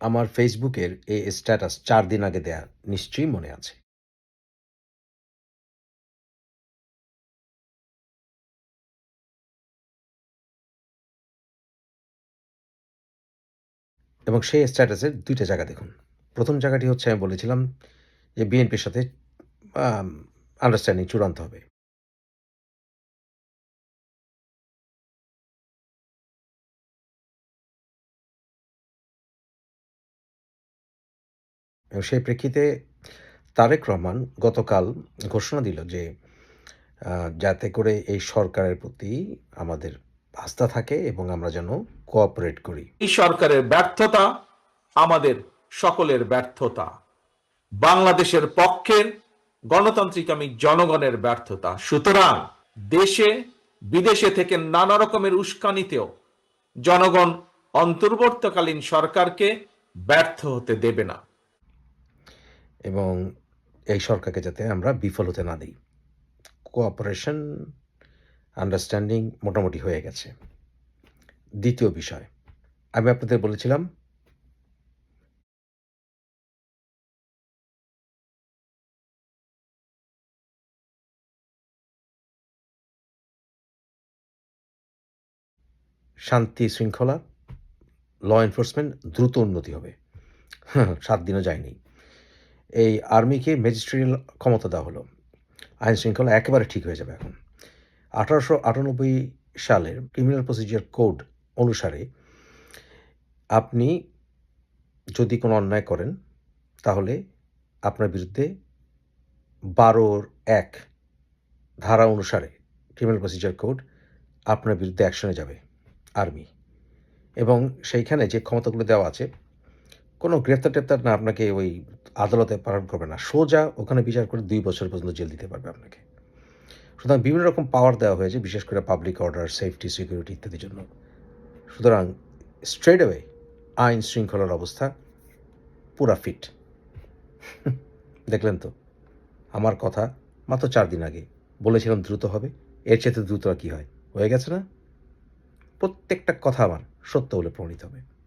আমার ফেসবুকের এই স্ট্যাটাস চার দিন আগে দেয়া নিশ্চয়ই মনে আছে। এবং সেই স্ট্যাটাসের দুইটা জায়গা দেখুন। প্রথম জায়গাটি হচ্ছে আমি বলেছিলাম যে বিএনপির সাথে আন্ডারস্ট্যান্ডিং চূড়ান্ত হবে। সেই প্রেক্ষিতে তারেক রহমান গতকাল ঘোষণা দিল যে যাতে করে এই সরকারের প্রতি আমাদের আস্থা থাকে এবং আমরা যেন কোঅপারেট করি। এই সরকারের ব্যর্থতা আমাদের সকলের ব্যর্থতা। বাংলাদেশের পক্ষের গণতান্ত্রিক আমি জনগণের ব্যর্থতা। সুতরাং দেশে, বিদেশে থেকে নানা রকমের উস্কানিতেও জনগণ অন্তর্বর্তীকালীন সরকারকে ব্যর্থ হতে দেবে না। এবং এই সরকারকে যাতে আমরা বিফল হতে না দিই। কোঅপারেশন আন্ডারস্ট্যান্ডিং মোটামুটি হয়ে গেছে। দ্বিতীয় বিষয়, আমি আপনাদের বলেছিলাম শান্তি শৃঙ্খলা ল এনফোর্সমেন্ট দ্রুত উন্নতি হবে। সাত দিনও যায়নি। এই আর্মিকে ম্যাজিস্ট্রিয়াল ক্ষমতা দেওয়া হলো। আইন শৃঙ্খলা একেবারে ঠিক হয়ে যাবে এখন। আঠারোশো আটানব্বই সালের ক্রিমিনাল প্রসিজিয়ার কোড অনুসারে আপনি যদি কোনো অন্যায় করেন, তাহলে আপনার বিরুদ্ধে বারোর এক ধারা অনুসারে ক্রিমিনাল প্রসিজিয়ার কোড আপনার বিরুদ্ধে অ্যাকশনে যাবে, আর্মি। এবং সেইখানে যে ক্ষমতাগুলো দেওয়া আছে কোনো গ্রেপ্তার টেপ্তার না আপনাকে ওই আদালতে পালন করবে না। সোজা ওখানে বিচার করে দুই বছর পর্যন্ত জেল দিতে পারবে আপনাকে। সুতরাং বিভিন্ন রকম পাওয়ার দেওয়া হয়েছে, বিশেষ করে পাবলিক অর্ডার সেফটি সিকিউরিটি ইত্যাদির জন্য। সুতরাং স্ট্রেট অ্যাওয়ে আইন শৃঙ্খলার অবস্থা পুরা ফিট দেখলেন তো? আমার কথা মাত্র চার দিন আগে বলেছিলাম দ্রুত হবে, এর চেয়ে দ্রুত কী হয়? হয়ে গেছে না? প্রত্যেকটা কথা আমার সত্য বলে প্রমাণিত হবে।